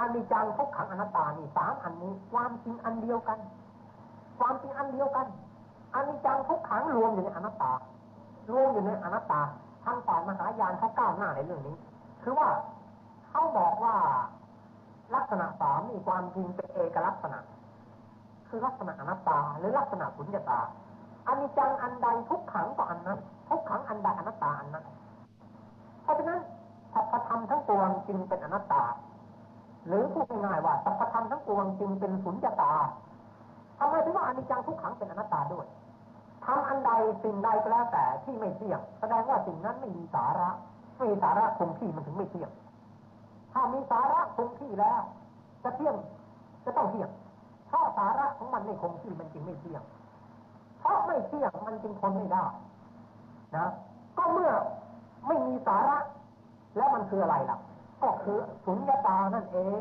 อนิจจังทุกขังอนัตตานี่สามอันนี้ ความจริงอันเดียวกัน ความจริงอันเดียวกันอนิจจังทุกขังรวมอยู่ในอนัตตารวมอยู่ในอนัตตาท่างฝ่ายมหายานเขาก้าวหน้าในเรื่องนี้ คือว่าเขาบอกว่าลักษณะสามมีความจริงเป็นเอกลักษณะ คือลักษณะอนัตตาหรือลักษณะสุญญตาอันิจจังอันใดทุกขังก็อันนั้น ทุกขังอันใดอนัตตาอันนั้น เพราะฉะนั้นสัพพธรรมทั้งปวงจึงเป็นอนัตตา หรือพูดง่ายๆว่าสัพพธรรมทั้งปวงจึงเป็นสุญญตาทำไมถึงว่าอนิจจังทุกขังเป็นอนัตตาด้วยทำอันใดสิ่งใดก็แล้วแต่ที่ไม่เที่ยง แสดงว่าสิ่งนั้นไม่มีสาระไม่มีสาระคงที่มันถึงไม่เที่ยง ถ้ามีสาระคงที่แล้ว จะเที่ยงจะต้องเที่ยงเพราสาระของมันไม่คงที่มันจึงไม่เที่ยงเพราะไม่เที่ยงมันจึงทนไม่ได้นะก็เมื่อไม่มีสาระ แล้วมันคืออะไรล่ะ ก็คือสุญญตานั่นเอง